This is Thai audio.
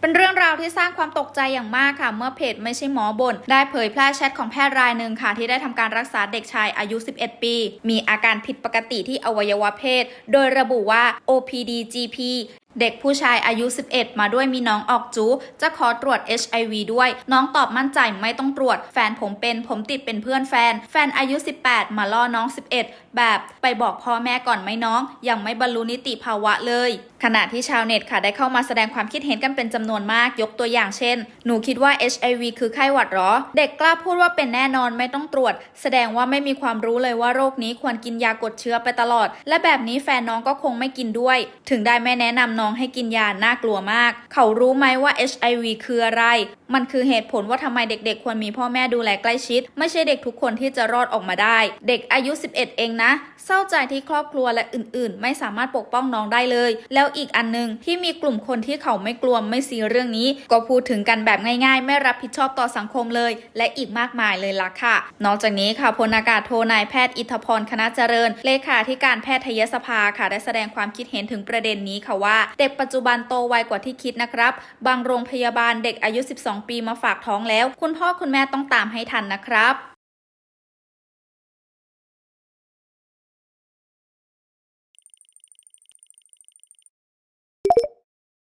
เป็นเรื่องราวที่สร้างความตกใจอย่างมากค่ะ เมื่อเพจไม่ใช่หมอบน ได้เผยแพร่แชทของแพทย์รายหนึ่งค่ะ ที่ได้ทำการรักษาเด็กชายอายุ 11 ปี มีอาการผิดปกติที่อวัยวะเพศ โดยระบุว่า OPD GP เด็กผู้ชายอายุ 11 มาด้วยมีน้องออกจู จะขอตรวจ HIV ด้วย น้องตอบมั่นใจไม่ต้องตรวจ แฟนผมเป็นผมติดเป็นเพื่อนแฟน แฟนอายุ 18 มาล่อน้อง 11 แบบไปบอกพ่อแม่ก่อนไหมน้อง ยังไม่บรรลุนิติภาวะเลยขณะที่ชาวเน็ตค่ะได้เข้ามาแสดงความคิดเห็นกันเป็นจำนวนมากยกตัวอย่างเช่น หนูคิดว่า HIV คือไข้หวัดหรอ เด็กกล้าพูดว่าเป็นแน่นอนไม่ต้องตรวจ แสดงว่าไม่มีความรู้เลยว่าโรคนี้ควรกินยากดเชื้อไปตลอด และแบบนี้แฟนน้องก็คงไม่กินด้วย ถึงได้ไม่แนะนำน้องให้กินยาน่ากลัวมาก เขารู้ไหมว่า HIV คืออะไร มันคือเหตุผลว่าทำไมเด็กๆ ควรมีพ่อแม่ดูแลใกล้ชิด ไม่ใช่เด็กทุกคนที่จะรอดออกมาได้ เด็กอายุ 11 เองนะ เศร้าใจที่ครอบครัวและอื่น ๆ ไม่สามารถปกป้องน้องได้เลย แล้วอีกอันหนึงที่มีกลุ่มคนที่เขาไม่กลัวไม่ซีเรื่องนี้ ก็พูดถึงกันแบบง่ายๆ ไม่รับผิดชอบต่อสังคมเลย และอีกมากมายเลยล่ะค่ะ นอกจากนี้ค่ะพลอากาศโทนายแพทย์อิทธพรคณะเจริญ เลขาธิการแพทยสภาค่ะได้แสดงความคิดเห็นถึงประเด็นนี้ค่ะว่า เด็กปัจจุบันโตไวกว่าที่คิดนะครับ บางโรงพยาบาลเด็กอายุ 12 ปีมาฝากท้องแล้ว คุณพ่อคุณแม่ต้องตามให้ทันนะครับ